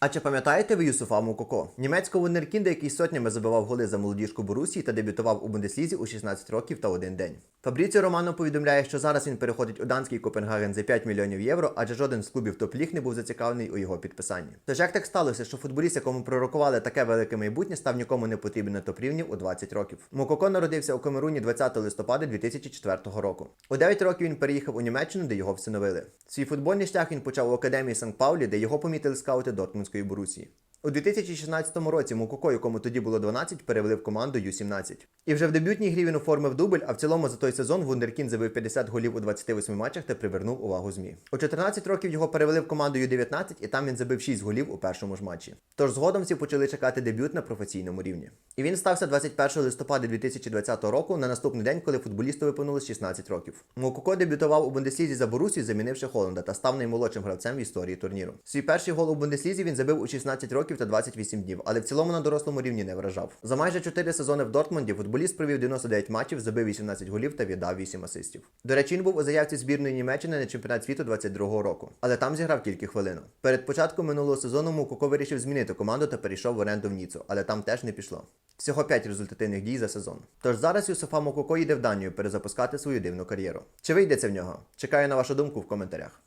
А чи пам'ятаєте ви Юсуфа Мукоко? Німецького Неркінда, який сотнями забивав голи за молодіжку Борусії та дебютував у Бундеслізі у 16 років та один день. Фабріціо Романо повідомляє, що зараз він переходить у данський Копенгаген за 5 мільйонів євро, адже жоден з клубів топ-ліг не був зацікавлений у його підписанні. Тож як так сталося, що футболіст, якому пророкували таке велике майбутнє, став нікому не потрібен на топ-рівні у 20 років. Мукоко народився у Камеруні 20 листопада 2004 року. У 9 років він переїхав у Німеччину, де його всиновили. Свій футбольний шлях він почав у академії Санкт-Паулі, де його помітили скаути Дортмундської Борусії. У 2016 році Мукоко, якому тоді було 12, перевели в команду Ю-17. І вже в дебютній грі він оформив дубль, а в цілому за той сезон Вундеркін забив 50 голів у 28 матчах та привернув увагу ЗМІ. У 14 років його перевели в команду Ю-19, і там він забив 6 голів у першому ж матчі. Тож згодом всі почали чекати дебют на професійному рівні. І він стався 21 листопада 2020 року на наступний день, коли футболісту виповнилось 16 років. Мукоко дебютував у Бундеслізі за Борусію, замінивши Холланда та став наймолодшим гравцем в історії турніру. Свій перший гол у Бундеслізі він забив у 16 років та 28 днів, але в цілому на дорослому рівні не вражав. За майже 4 сезони в Дортмунді футболіст провів 99 матчів, забив 18 голів та віддав 8 асистів. До речі, він був у заявці збірної Німеччини на чемпіонат світу 22-го року, але там зіграв тільки хвилину. Перед початком минулого сезону Мукоко вирішив змінити команду та перейшов в оренду в Ніцу, але там теж не пішло. Всього 5 результативних дій за сезон. Тож зараз Юсуфа Мококо йде в Данію перезапускати свою дивну кар'єру. Чи вийде це в нього? Чекаю на вашу думку в коментарях.